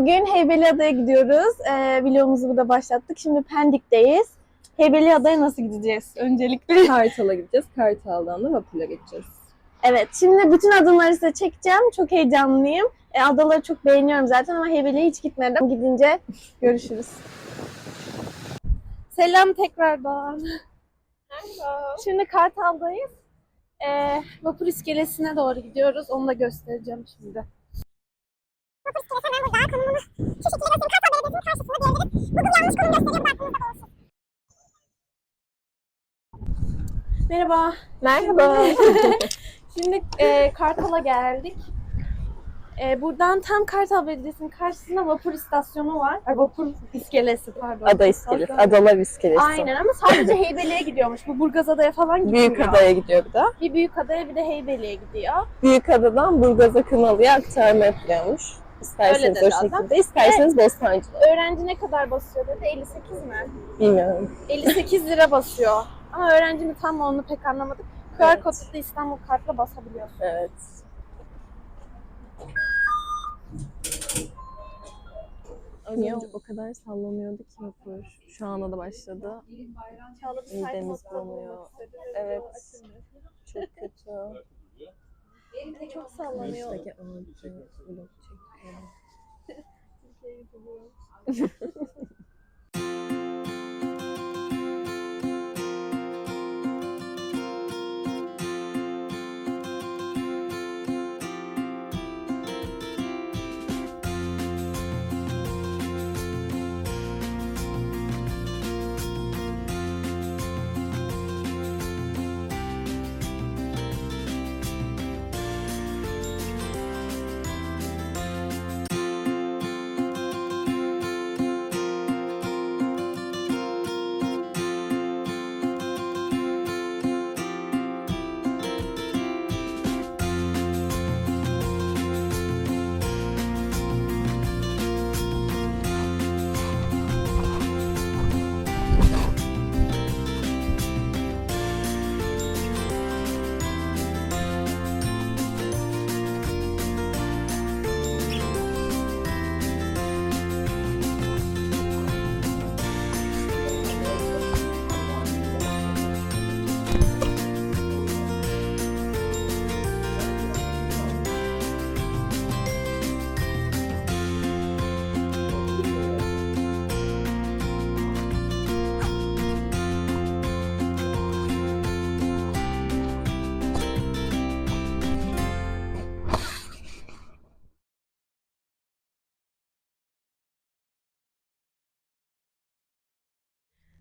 Bugün Heybeliada'ya gidiyoruz. Ee, vlogumuzu burada başlattık. Şimdi Pendik'teyiz. Heybeliada'ya nasıl gideceğiz öncelikle? Kartal'a gideceğiz. Kartal'dan da vapurla geçeceğiz. Evet, şimdi bütün adımları size çekeceğim. Çok heyecanlıyım. E, adaları çok beğeniyorum zaten ama Heybeli'ye hiç gitmedim. Gidince görüşürüz. Selam tekrardan. Şimdi Kartal'dayız. Ee, vapur iskelesine doğru gidiyoruz. Onu da göstereceğim şimdi. Merhaba. Merhaba. Şimdi e, Kartal'a geldik. E, buradan tam Kartal Belediyesi'nin karşısında vapur istasyonu var. Ay, vapur iskelesi pardon. Ada iskelesi. Adalar iskelesi. Aynen ama sadece Heybeli'ye gidiyormuş. Bu Burgazada'ya falan gitmiyor. Büyük adaya gidiyor bir de. Bir büyük adaya bir de Heybeli'ye gidiyor. Büyük adadan Burgaz'a Kınalı'ya aktarma yapılıyormuş. Öyle İsterseniz dedi o adam. şekilde, isterseniz Bostancı'da. Öğrenci ne kadar basıyor dedi? 58 mi? Bilmiyorum. 58 lira basıyor. Ama öğrencinin tam onu pek anlamadık. QR Evet. kodlu da İstanbul kartla basabiliyorsun. Evet. Az Niye önce o kadar sallanıyordu ki vapur. Şu anda da başladı. Çağla bir Midemiz bulanıyor. okuduk. Evet. Çok kötü. Çok sallanıyor. Buradaki ağacı vlog É. Não sei.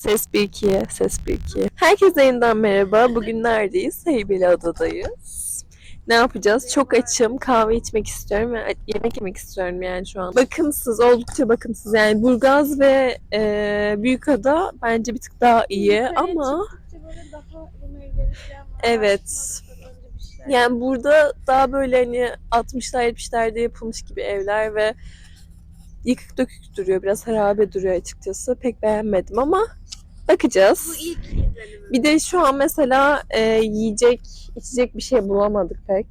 Ses 1-2, ses 1-2. Herkese yeniden merhaba. Bugün neredeyiz? Heybeliada'dayız. Ne yapacağız? Çok açım. Kahve içmek istiyorum ve yemek yemek istiyorum yani şu an. Bakımsız, oldukça bakımsız. Yani Burgaz ve e, Büyükada bence bir tık daha iyi ama Evet. yani burada daha böyle hani 60'lar 70'lerde yapılmış gibi evler ve yıkık dökük duruyor. Biraz harabe duruyor açıkçası. Pek beğenmedim ama bakacağız. Bir de şu an mesela e, yiyecek, içecek bir şey bulamadık pek.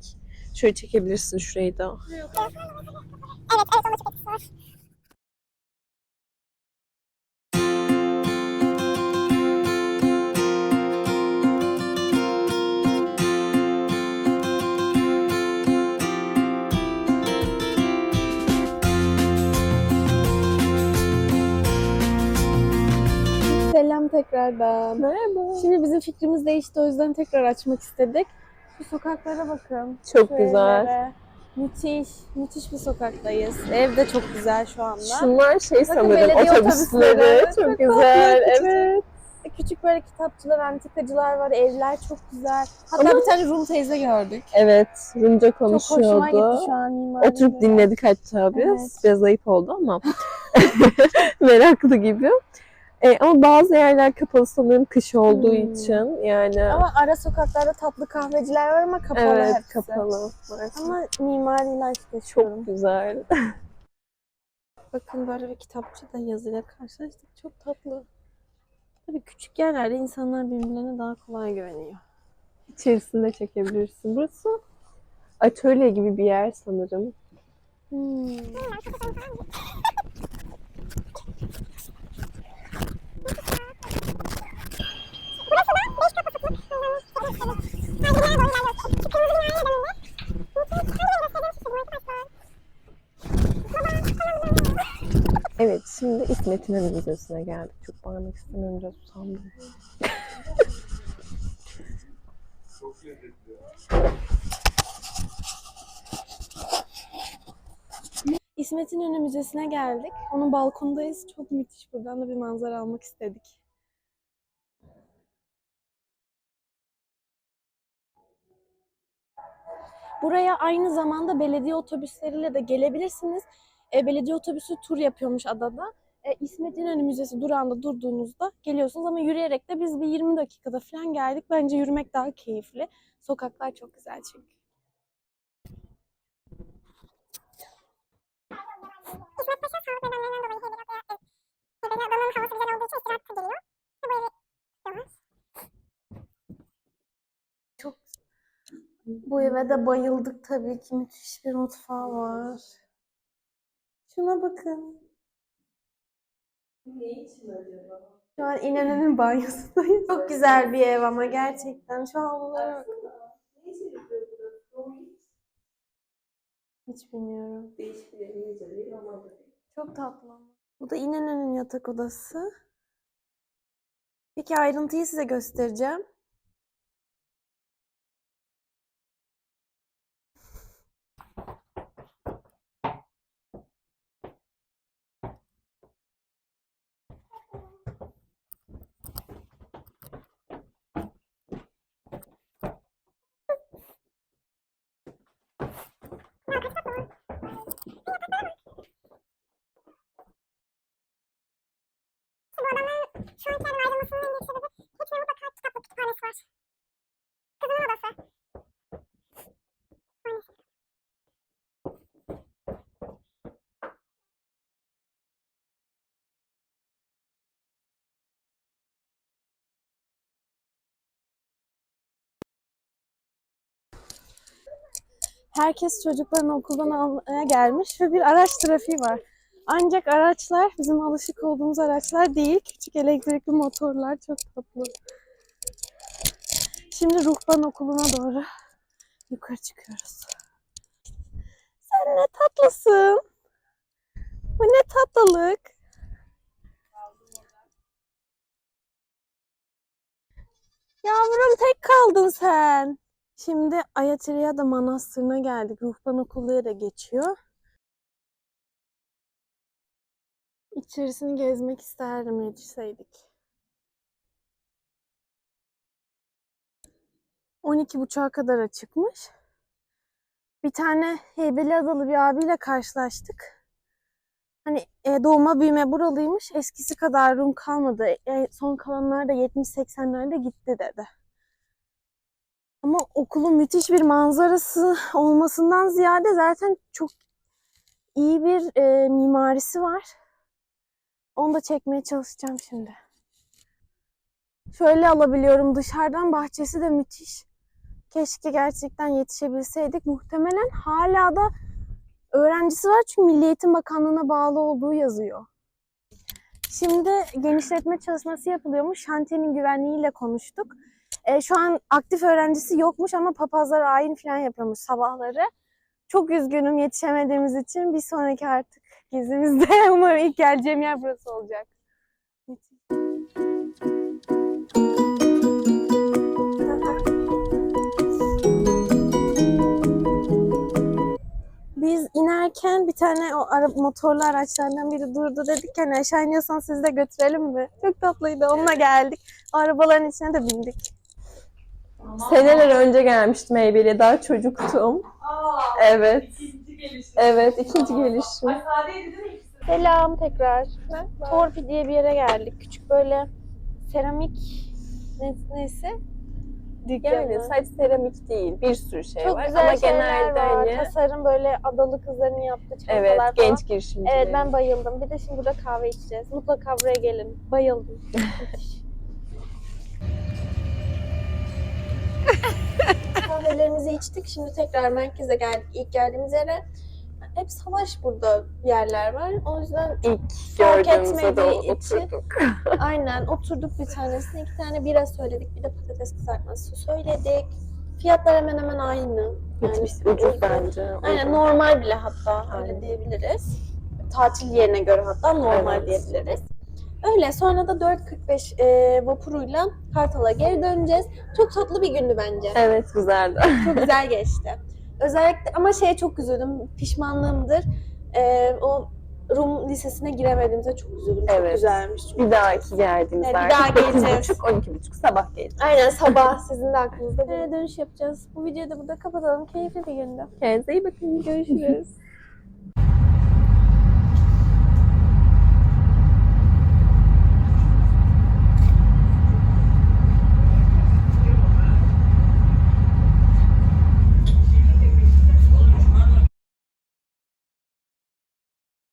Şöyle çekebilirsin şurayı da. Tekrardan. Merhaba. Şimdi bizim fikrimiz değişti o yüzden tekrar açmak istedik. Şu sokaklara bakın. Çok Şu güzel. Müthiş, müthiş bir sokaktayız. Ev de çok güzel şu anda. Şunlar şey sanırım belediye otobüsleri. otobüsleri. Çok, Çok güzel. küçük. Evet. Küçük böyle kitapçılar, antikacılar var, evler çok güzel. Hatta Ama- bir tane Rum teyze gördük. Evet. Rumca Çok hoşuma gitti konuşuyordu. şu an mimari. Oturup dinledik hatta biz. Evet. Biraz ayıp oldu ama. Meraklı gibi. E, ama bazı yerler kapalı sanırım kış olduğu Hmm. için. Yani Ama ara sokaklarda tatlı kahveciler var ama kapalı evet hepsi. kapalı. maalesef. Ama mimariyle istiyorum. Çok güzel. Bakın böyle bir kitapçıda yazıyla karşılaştık. Çok tatlı. Tabii küçük yerlerde insanlar birbirlerine daha kolay güveniyor. İçerisinde çekebilirsin. Burası atölye gibi bir yer sanırım. Hmm. Evet İnönü Müzesi'ne geldik. Çok bağırmak istemiyorum biraz usandım. İsmet İnönü Müzesi'ne geldik. Onun balkondayız. Çok müthiş. Buradan da bir manzara almak istedik. Buraya aynı zamanda belediye otobüsleriyle de gelebilirsiniz. E, belediye otobüsü tur yapıyormuş adada. E, İsmet İnönü Müzesi durağında durduğunuzda geliyorsunuz ama yürüyerek de biz bir 20 dakikada falan geldik. Bence yürümek daha keyifli. Sokaklar çok güzel çünkü. İsmet Paşa sağlık dolayı Heybeliada'ya Heybeliada'nın havası güzel olduğu için istirahat geliyor. Ve bu evi tutuyorlar. Çok bu eve de bayıldık tabii ki. Müthiş bir mutfağı var. Şuna bakın. Ne için acaba? Şu an İnönü'nün banyosundayız. Çok güzel bir ev ama gerçekten. Şu havlulara burada? Hiç bilmiyorum. Değişik bir İngilizce değil ama Çok tatlı ama. Bu da İnönü'nün yatak odası. Peki ayrıntıyı size göstereceğim. Bu adamların şu an kendini ayrılmasının en büyük sebebi hepsinin mutlaka kitaplık kütüphanesi var. Kızının odası. Maalesef. Herkes çocuklarını okuldan almaya gelmiş ve bir araç trafiği var. Ancak araçlar bizim alışık olduğumuz araçlar değil. Küçük elektrikli motorlar çok tatlı. Şimdi Ruhban Okulu'na doğru yukarı çıkıyoruz. Sen ne tatlısın. Bu ne tatlılık. Yavrum tek kaldın sen. Şimdi Ayatriyada Manastırı'na geldik. Ruhban Okulu'ya da geçiyor. İçerisini gezmek isterdim yetişseydik. 12.30'a kadar açıkmış. Bir tane Heybeliadalı bir abiyle karşılaştık. Hani e, doğma büyüme buralıymış. Eskisi kadar Rum kalmadı. E, son kalanlar da 70-80'lerde gitti dedi. Ama okulun müthiş bir manzarası olmasından ziyade zaten çok iyi bir e, mimarisi var. Onu da çekmeye çalışacağım şimdi. Şöyle alabiliyorum dışarıdan bahçesi de müthiş. Keşke gerçekten yetişebilseydik. Muhtemelen hala da öğrencisi var çünkü Milli Eğitim Bakanlığı'na bağlı olduğu yazıyor. Şimdi genişletme çalışması yapılıyormuş. Şantiyenin güvenliğiyle konuştuk. E, şu an aktif öğrencisi yokmuş ama papazlar ayin falan yapıyormuş sabahları. Çok üzgünüm yetişemediğimiz için. Bir sonraki artık gezimizde umarım ilk geleceğim yer burası olacak. Biz inerken bir tane o ara, motorlu araçlardan biri durdu dedik hani aşağı iniyorsan sizi de götürelim mi? Çok tatlıydı onunla geldik. Arabaların içine de bindik. Seneler önce gelmiştim Heybeli'ye. Daha çocuktum. Evet. Evet, ikinci gelişim. Selam tekrar. Torpi diye bir yere geldik. Küçük böyle seramik ne, neyse Yani sadece seramik değil, bir sürü şey Çok var. güzel Ama şeyler genelde var. hani Tasarım böyle adalı kızların yaptığı çantalar evet, falan. genç girişimciler. Evet ben bayıldım. Bir de şimdi burada kahve içeceğiz. Mutlaka buraya gelin. Bayıldım. Kahvelerimizi içtik. Şimdi tekrar merkeze geldik. İlk geldiğimiz yere. hep salaş burada yerler var. O yüzden İlk Fark etmediği için- oturduk. aynen oturduk bir tanesine. iki tane bira söyledik. Bir de patates kızartması söyledik. Fiyatlar hemen hemen aynı. Yani ucuz bence. Aynen uygun. normal bile hatta öyle Aynen. diyebiliriz. Tatil yerine göre hatta normal Evet. diyebiliriz. Öyle sonra da 4.45 e, vapuruyla Kartal'a geri döneceğiz. Çok tatlı bir gündü bence. Evet güzeldi. Çok güzel geçti. Özellikle ama şeye çok üzüldüm. Pişmanlığımdır. E, o Rum lisesine giremediğimize çok üzüldüm. Çok Evet. güzelmiş. çünkü. Bir dahaki geldiğimizde Evet, bir daha geleceğiz. 9.30 12.30 sabah geleceğiz. Aynen sabah sizin de aklınızda. E, dönüş yapacağız. Bu videoyu da burada kapatalım. Keyifli bir gündü. Kendinize iyi bakın. Görüşürüz.